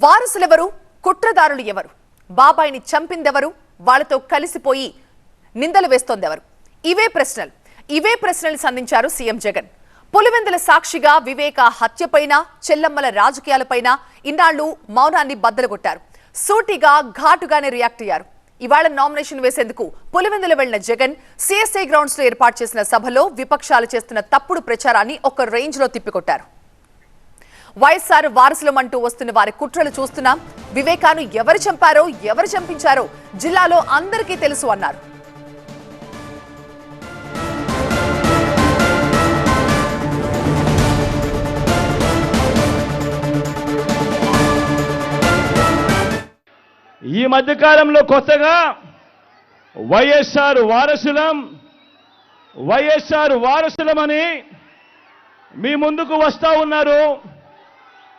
వారసులెవరు? కుట్రదారులు ఎవరు? బాబాయిని చంపిందెవరు? వాళ్ళతో కలిసిపోయి నిందలు వేస్తోందెవరు? ఇవే ప్రశ్నలు. ఇవే ప్రశ్నలు సంధించారు సీఎం జగన్. పులివెందుల సాక్షిగా వివేక హత్యపైన చెల్లమ్మల రాజకీయాలపైన ఇన్నాళ్ళు మౌనాన్ని బద్దలుగొట్టారు. సూటిగా ఘాటుగానే రియాక్ట్ అయ్యారు. ఇవాళ నామినేషన్ వేసేందుకు పులివెందుల వెళ్ళిన జగన్ సిఎస్ఐ గ్రౌండ్స్లో ఏర్పాటు చేసిన సభలో విపక్షాలు చేస్తున్న తప్పుడు ప్రచారాన్ని ఒక రేంజ్లో తిప్పికొట్టారు. వైఎస్ఆర్ వారసులమంటూ వస్తున్న వారి కుట్రలు చూస్తున్నాం. వివేకాను ఎవరు చంపారో ఎవరు చంపించారో జిల్లాలో అందరికీ తెలుసు అన్నారు. ఈ మధ్యకాలంలో కొత్తగా వైఎస్ఆర్ వారసులం వైఎస్ఆర్ వారసులమని మీ ముందుకు వస్తా ఉన్నారు.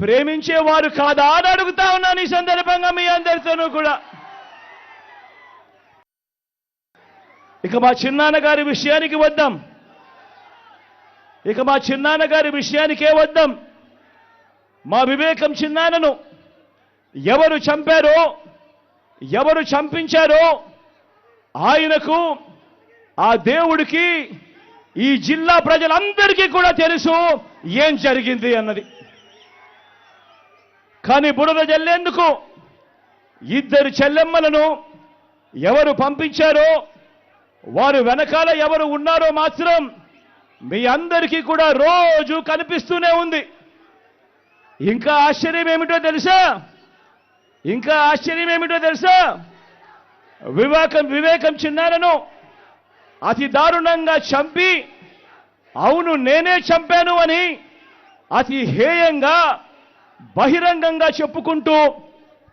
ప్రేమించేవారు కాదా అని అడుగుతా ఉన్నాను ఈ సందర్భంగా మీ అందరితోనూ కూడా. ఇక మా చిన్నాన్నగారి విషయానికి వద్దాం. ఇక మా చిన్నాన్నగారి విషయానికే వద్దాం. మా వివేకం చిన్నాన్నను ఎవరు చంపారో ఎవరు చంపించారో ఆయనకు ఆ దేవుడికి ఈ జిల్లా ప్రజలందరికీ కూడా తెలుసు ఏం జరిగింది అన్నది. కానీ బుడద జల్లేందుకు ఇద్దరు చెల్లెమ్మలను ఎవరు పంపించారో వారు వెనకాల ఎవరు ఉన్నారో మాత్రం మీ అందరికీ కూడా రోజు కనిపిస్తూనే ఉంది. ఇంకా ఆశ్చర్యం ఏమిటో తెలుసా? ఇంకా ఆశ్చర్యం ఏమిటో తెలుసా? వివేకం వివేకం చిన్నారను అతి దారుణంగా చంపి అవును నేనే చంపాను అని అతి హేయంగా బహిరంగంగా చెప్పుకుంటూ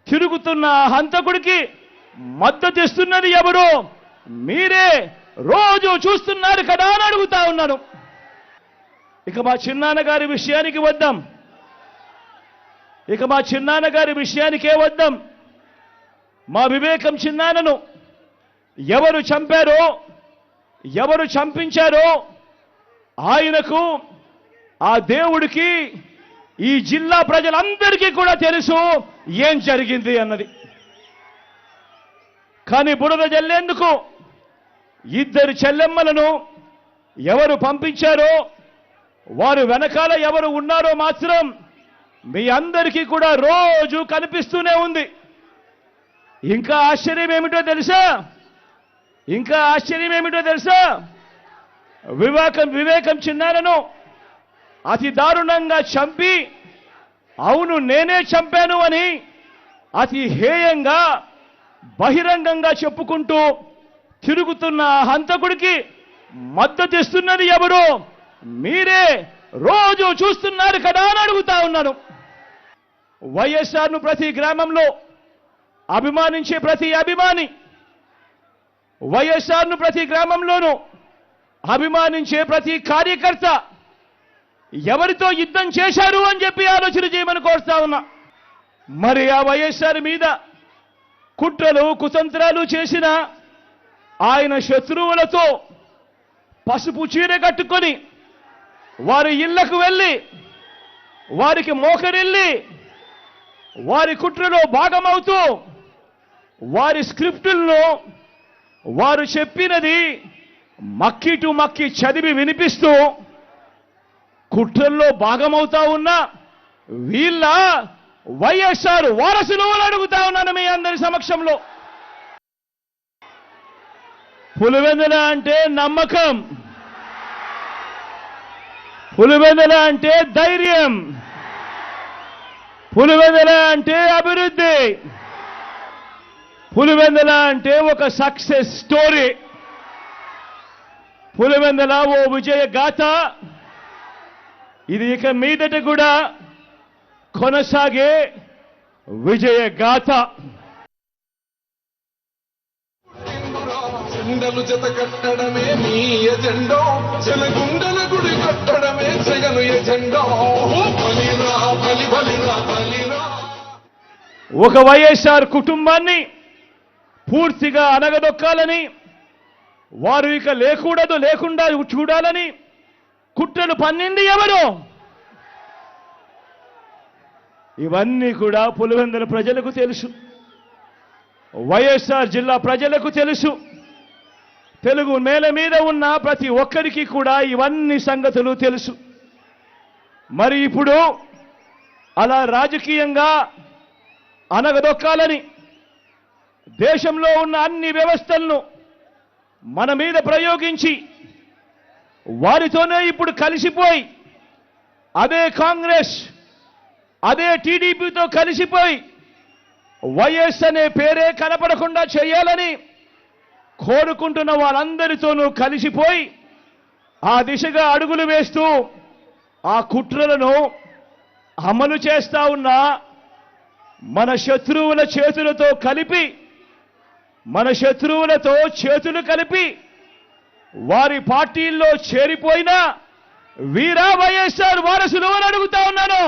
తిరుగుతున్న హంతకుడికి మద్దతు ఇస్తున్నది ఎవరు? మీరే. రోజు చూస్తున్నారు కదా అని అడుగుతా ఉన్నాను. ఇక మా చిన్నాన్న గారి విషయానికి వద్దాం. ఇక మా చిన్నాన్నగారి విషయానికే వద్దాం. మా వివేకం చిన్నాన్నను ఎవరు చంపారో ఎవరు చంపించారో ఆయనకు ఆ దేవుడికి ఈ జిల్లా ప్రజలందరికీ కూడా తెలుసు ఏం జరిగింది అన్నది. కానీ బురద జల్లేందుకు ఇద్దరు చెల్లెమ్మలను ఎవరు పంపించారో వారు వెనకాల ఎవరు ఉన్నారో మాత్రం మీ అందరికీ కూడా రోజు కనిపిస్తూనే ఉంది. ఇంకా ఆశ్చర్యం ఏమిటో తెలుసా? ఇంకా ఆశ్చర్యం ఏమిటో తెలుసా? వివేకం వివేకం చిన్నారను అతి దారుణంగా చంపి అవును నేనే చంపాను అని అతి హేయంగా బహిరంగంగా చెప్పుకుంటూ తిరుగుతున్న హంతకుడికి మద్దతిస్తున్నది ఎవరు? మీరే. రోజు చూస్తున్నారు కదా అని అడుగుతా ఉన్నాను. వైఎస్ఆర్ను ప్రతి గ్రామంలో అభిమానించే ప్రతి అభిమాని వైఎస్ఆర్ను ప్రతి గ్రామంలోనూ అభిమానించే ప్రతి కార్యకర్త ఎవరితో యుద్ధం చేశారు అని చెప్పి ఆలోచన చేయమని కోరుతా ఉన్నా. మరి ఆ వైఎస్ఆర్ మీద కుట్రలు కుతంత్రాలు చేసిన ఆయన శత్రువులతో పసుపు చీర కట్టుకొని వారి ఇళ్ళకు వెళ్ళి వారికి మోకరిల్లి వారి కుట్రలో భాగమవుతూ వారి స్క్రిప్టుల్లో వారు చెప్పినది మక్కి టు మక్కి చదివి వినిపిస్తూ కుట్రల్లో భాగమవుతా ఉన్న వీళ్ళ వైఎస్ఆర్ వారసులు అడుగుతా ఉన్నాను మీ అందరి సమక్షంలో. పులివెందుల అంటే నమ్మకం. పులివెందుల అంటే ధైర్యం. పులివెందుల అంటే అభివృద్ధి. పులివెందుల అంటే ఒక సక్సెస్ స్టోరీ. పులివెందుల ఓ విజయ గాథ. ఇది ఇక మీదట కూడా కొనసాగే విజయ గాథ. జెండలు జత కట్టడమే నీ ఎజెండో. జనగుండల గుడి కట్టడమే జగను ఎజెండో. బలిరా బలి బలిరా బలిరా. ఒక వైఎస్ఆర్ కుటుంబాన్ని పూర్తిగా అనగదొక్కాలని వారు ఇక లేకూడదు లేకుండా చూడాలని కుట్రలు పన్నింది ఎవరు? ఇవన్నీ కూడా పులివెందుల ప్రజలకు తెలుసు. వైఎస్ఆర్ జిల్లా ప్రజలకు తెలుసు. తెలుగు నేల మీద ఉన్న ప్రతి ఒక్కరికి కూడా ఇవన్నీ సంగతులు తెలుసు. మరి ఇప్పుడు అలా రాజకీయంగా అనగదొక్కాలని దేశంలో ఉన్న అన్ని వ్యవస్థలను మన మీద ప్రయోగించి వారితోనే ఇప్పుడు కలిసిపోయి అదే కాంగ్రెస్ అదే టీడీపీతో కలిసిపోయి వైఎస్ అనే పేరే కనపడకుండా చేయాలని కోరుకుంటున్న వాళ్ళందరితోనూ కలిసిపోయి ఆ దిశగా అడుగులు వేస్తూ ఆ కుట్రలను అమలు చేస్తా ఉన్న మన శత్రువుల చేతులతో కలిపి మన శత్రువులతో చేతులు కలిపి వారి పార్టీల్లో చేరిపోయిన వీరా వైఎస్ఆర్ వారసులు అని అడుగుతా ఉన్నాను.